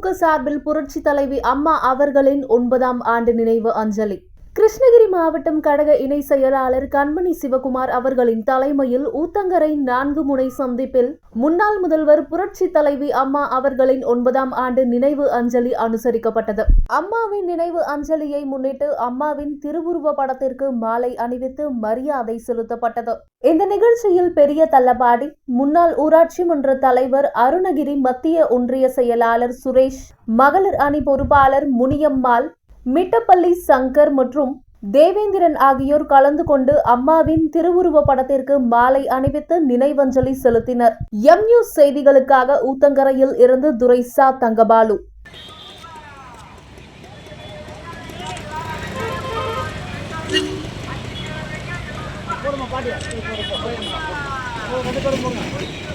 சார்பில் புரட்சி தலைவி அம்மா அவர்களின் ஒன்பதாம் ஆண்டு நினைவு அஞ்சலி. கிருஷ்ணகிரி மாவட்டம் கழக இணை செயலாளர் கண்மணி சிவகுமார் அவர்களின் தலைமையில் ஊத்தங்கரை நான்கு முனை சந்திப்பில் முன்னாள் முதல்வர் புரட்சி தலைவி அம்மா அவர்களின் ஒன்பதாம் ஆண்டு நினைவு அஞ்சலி அனுசரிக்கப்பட்டது. அம்மாவின் நினைவு அஞ்சலியை முன்னிட்டு அம்மாவின் திருவுருவ படத்திற்கு மாலை அணிவித்து மரியாதை செலுத்தப்பட்டது. இந்த நிகழ்ச்சியில் பெரிய தள்ளபாடி முன்னாள் ஊராட்சி மன்ற தலைவர் அருணகிரி மத்திய ஒன்றிய செயலாளர் சுரேஷ் மகளிர் அணி பொறுப்பாளர் முனியம்மாள் மிட்டப்பள்ளி சங்கர் மற்றும் தேவேந்திரன் ஆகியோர் கலந்து கொண்டு அம்மாவின் திருவுருவ படத்திற்கு மாலை அணிவித்து நினைவஞ்சலி செலுத்தினர். எம் நியூஸ் செய்திகளுக்காக ஊத்தங்கரையில் இருந்து துரைசா தங்கபாலு. போடுமா பாட்டியா? ரெண்டு பேரும் போடுங்க